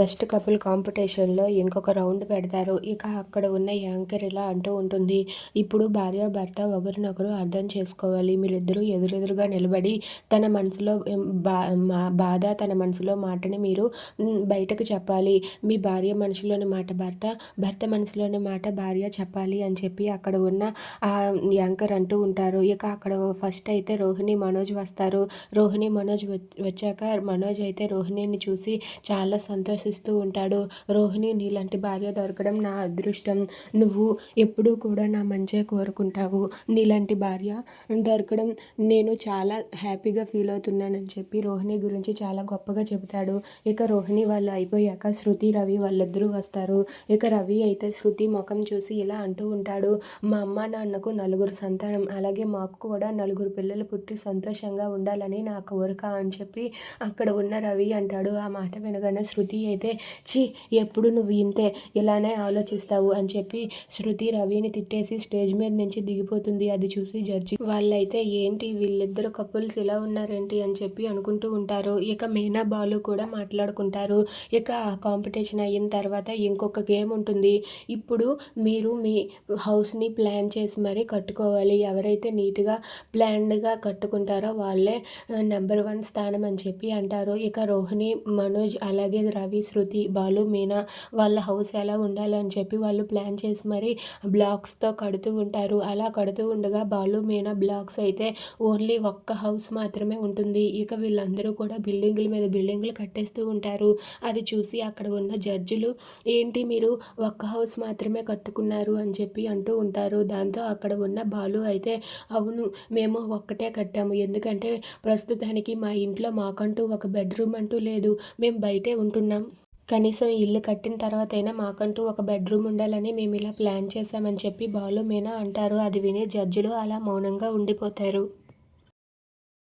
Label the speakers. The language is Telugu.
Speaker 1: బెస్ట్ కపుల్ కాంపిటీషన్లో ఇంకొక రౌండ్ పెడతారు. ఇక అక్కడ ఉన్న యాంకర్ ఇలా అంటూ ఉంటుంది. ఇప్పుడు భార్య భర్త ఒకరినొకరు అర్థం చేసుకోవాలి. మీరిద్దరూ ఎదురెదురుగా నిలబడి తన మనసులో బా బాధ తన మనసులో మాటని మీరు బయటకు చెప్పాలి. మీ భార్య మనసులోని మాట భర్త భర్త మనసులోని మాట భార్య చెప్పాలి అని చెప్పి అక్కడ ఉన్న ఆ యాంకర్ అంటూ ఉంటారు. ఇక అక్కడ ఫస్ట్ అయితే రోహిణి మనోజ్ వస్తారు. రోహిణి మనోజ్ వచ్చాక మనోజ్ అయితే రోహిణిని చూసి చాలా సంతోషం ఆశిస్తూ ఉంటాడు. రోహిణి నీలాంటి భార్య దొరకడం నా అదృష్టం. నువ్వు ఎప్పుడూ కూడా నా మంచే కోరుకుంటావు. నీలాంటి భార్య దొరకడం నేను చాలా హ్యాపీగా ఫీల్ అవుతున్నానని చెప్పి రోహిణి గురించి చాలా గొప్పగా చెబుతాడు. ఇక రోహిణి వాళ్ళు అయిపోయాక శృతి రవి వాళ్ళిద్దరూ వస్తారు. ఇక రవి అయితే శృతి ముఖం చూసి ఇలా అంటూ ఉంటాడు. మా అమ్మ నాన్నకు నలుగురు సంతానం అలాగే మాకు కూడా నలుగురు పిల్లలు పుట్టి సంతోషంగా ఉండాలని నా కోరిక అని చెప్పి అక్కడ ఉన్న రవి అంటాడు. ఆ మాట వినగానే శృతి అయితే చి ఎప్పుడు నువ్వు ఇంతే ఇలానే ఆలోచిస్తావు అని చెప్పి శృతి రవిని తిట్టేసి స్టేజ్ మీద నుంచి దిగిపోతుంది. అది చూసి జడ్జి వాళ్ళైతే ఏంటి వీళ్ళిద్దరు కపుల్స్ ఇలా ఉన్నారేంటి అని చెప్పి అనుకుంటూ ఉంటారు. ఇక మీనా బాలు కూడా మాట్లాడుకుంటారు. ఇక కాంపిటీషన్ అయిన తర్వాత ఇంకొక గేమ్ ఉంటుంది. ఇప్పుడు మీరు మీ హౌస్ని ప్లాన్ చేసి మరీ కట్టుకోవాలి. ఎవరైతే నీట్గా ప్లాన్డ్గా కట్టుకుంటారో వాళ్ళే నెంబర్ వన్ స్థానం అని చెప్పి అంటారు. ఇక రోహిణి మనోజ్ అలాగే రవి శృతి బాలు మీనా వాళ్ళ హౌస్ ఎలా ఉండాలని చెప్పి వాళ్ళు ప్లాన్ చేసి మరి బ్లాక్స్తో కడుతూ ఉంటారు. అలా కడుతూ ఉండగా బాలు మీనా బ్లాక్స్ అయితే ఓన్లీ ఒక్క హౌస్ మాత్రమే ఉంటుంది. ఇక వీళ్ళందరూ కూడా బిల్డింగుల మీద బిల్డింగులు కట్టేస్తూ ఉంటారు. అది చూసి అక్కడ ఉన్న జడ్జిలు ఏంటి మీరు ఒక్క హౌస్ మాత్రమే కట్టుకున్నారు అని చెప్పి అంటూ ఉంటారు. దాంతో అక్కడ ఉన్న బాలు అయితే అవును మేము ఒక్కటే కట్టాము. ఎందుకంటే ప్రస్తుతానికి మా ఇంట్లో మాకంటూ ఒక బెడ్రూమ్ అంటూ లేదు. మేము బయటే ఉంటున్నాం. కనీసం ఇల్లు కట్టిన తర్వాత అయినా మాకంటూ ఒక బెడ్రూమ్ ఉండాలని మేము ఇలా ప్లాన్ చేశామని చెప్పి బాలు మీనా అంటారు. అది విని జడ్జిలు అలా మౌనంగా ఉండిపోతారు.